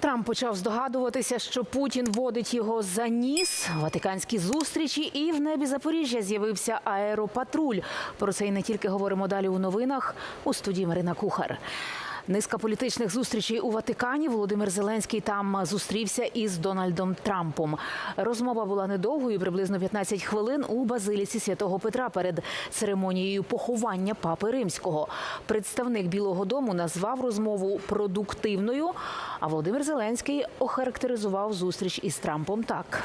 Трамп почав здогадуватися, що Путін водить його за ніс. Ватиканські зустрічі, і в небі Запоріжжя з'явився аеропатруль. Про це і не тільки говоримо далі у новинах. У студії Марина Кухар. Низка політичних зустрічей у Ватикані. Володимир Зеленський там зустрівся із Дональдом Трампом. Розмова була недовгою, приблизно 15 хвилин у базиліці святого Петра перед церемонією поховання папи римського. Представник Білого Дому назвав розмову продуктивною. А Володимир Зеленський охарактеризував зустріч із Трампом так.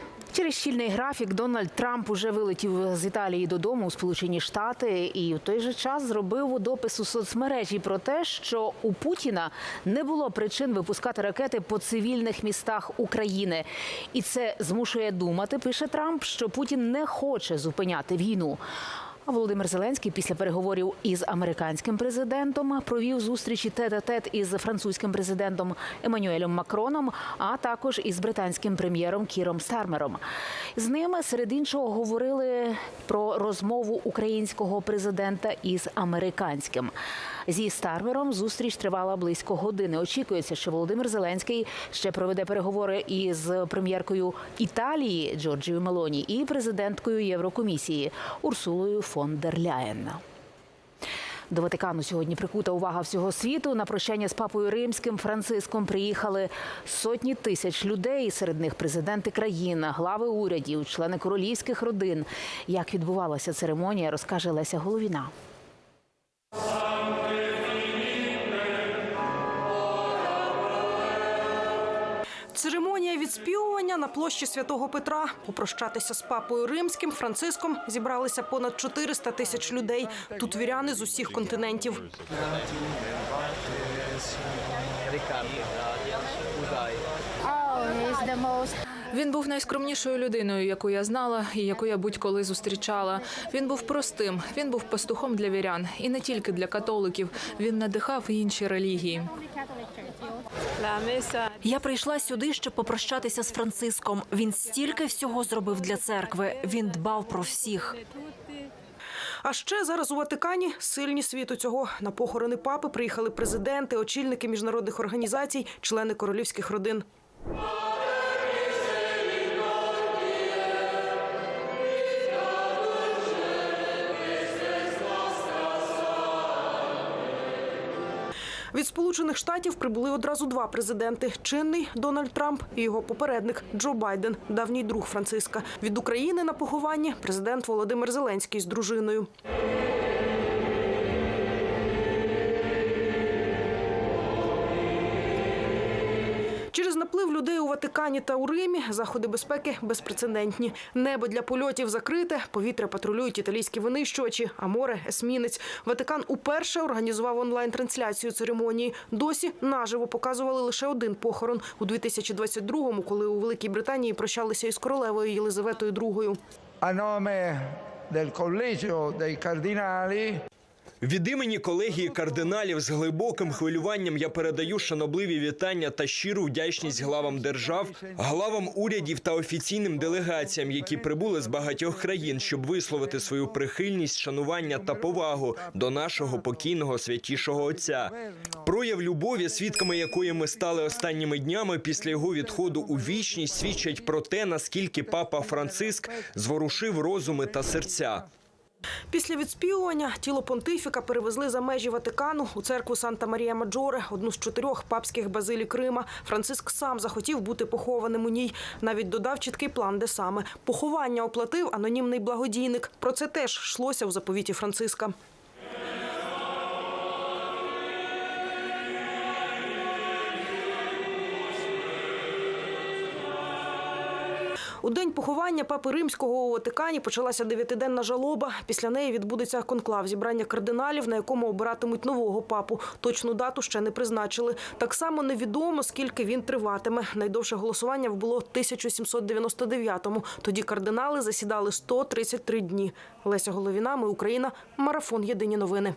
Через щільний графік Дональд Трамп уже вилетів з Італії додому у Сполучені Штати і в той же час зробив допис у соцмережі про те, що у Путіна не було причин випускати ракети по цивільних містах України. І це змушує думати, пише Трамп, що Путін не хоче зупиняти війну. Володимир Зеленський після переговорів із американським президентом провів зустрічі тет-а-тет із французьким президентом Еммануелем Макроном, а також із британським прем'єром Кіром Стармером. З ними серед іншого говорили про розмову українського президента із американським. Зі Стармером зустріч тривала близько години. Очікується, що Володимир Зеленський ще проведе переговори із прем'єркою Італії Джорджією Мелоні і президенткою Єврокомісії Урсулою фон дер Ляєн. До Ватикану сьогодні прикута увага всього світу. На прощання з папою римським Франциском приїхали сотні тисяч людей. Серед них президенти країн, глави урядів, члени королівських родин. Як відбувалася церемонія, розкаже Леся Головіна. Церемонія відспівування на площі святого Петра. Попрощатися з папою римським Франциском зібралися понад 400 тисяч людей. Тут віряни з усіх континентів. Він був найскромнішою людиною, яку я знала і яку я будь-коли зустрічала. Він був простим, він був пастухом для вірян, і не тільки для католиків. Він надихав інші релігії. Я прийшла сюди, щоб попрощатися з Франциском. Він стільки всього зробив для церкви. Він дбав про всіх. А ще зараз у Ватикані сильні світу цього. На похорони папи приїхали президенти, очільники міжнародних організацій, члени королівських родин. Від Сполучених Штатів прибули одразу два президенти: чинний Дональд Трамп і його попередник Джо Байден, давній друг Франциска. Від України на похованні президент Володимир Зеленський з дружиною. Наплив людей у Ватикані та у Римі заходи безпеки безпрецедентні. Небо для польотів закрите, повітря патрулюють італійські винищувачі, а море есмінець. Ватикан уперше організував онлайн-трансляцію церемонії. Досі наживо показували лише один похорон у 2022-му, коли у Великій Британії прощалися із королевою Єлизаветою II. A nome del Collegio dei Cardinali Від імені колегії кардиналів з глибоким хвилюванням я передаю шанобливі вітання та щиру вдячність главам держав, главам урядів та офіційним делегаціям, які прибули з багатьох країн, щоб висловити свою прихильність, шанування та повагу до нашого покійного святішого отця. Прояв любові, свідками якої ми стали останніми днями після його відходу у вічність, свідчать про те, наскільки папа Франциск зворушив розуми та серця. Після відспівування тіло понтифіка перевезли за межі Ватикану у церкву Санта Марія Маджоре, одну з чотирьох папських базилік Рима. Франциск сам захотів бути похованим у ній. Навіть додав чіткий план, де саме поховання оплатив анонімний благодійник. Про це теж йшлося у заповіті Франциска. У день поховання папи римського у Ватикані почалася дев'ятиденна жалоба. Після неї відбудеться конклав зібрання кардиналів, на якому обиратимуть нового папу. Точну дату ще не призначили. Так само невідомо, скільки він триватиме. Найдовше голосування було 1799-му. Тоді кардинали засідали 133 дні. Леся Головіна, ми Україна. Марафон. Єдині новини.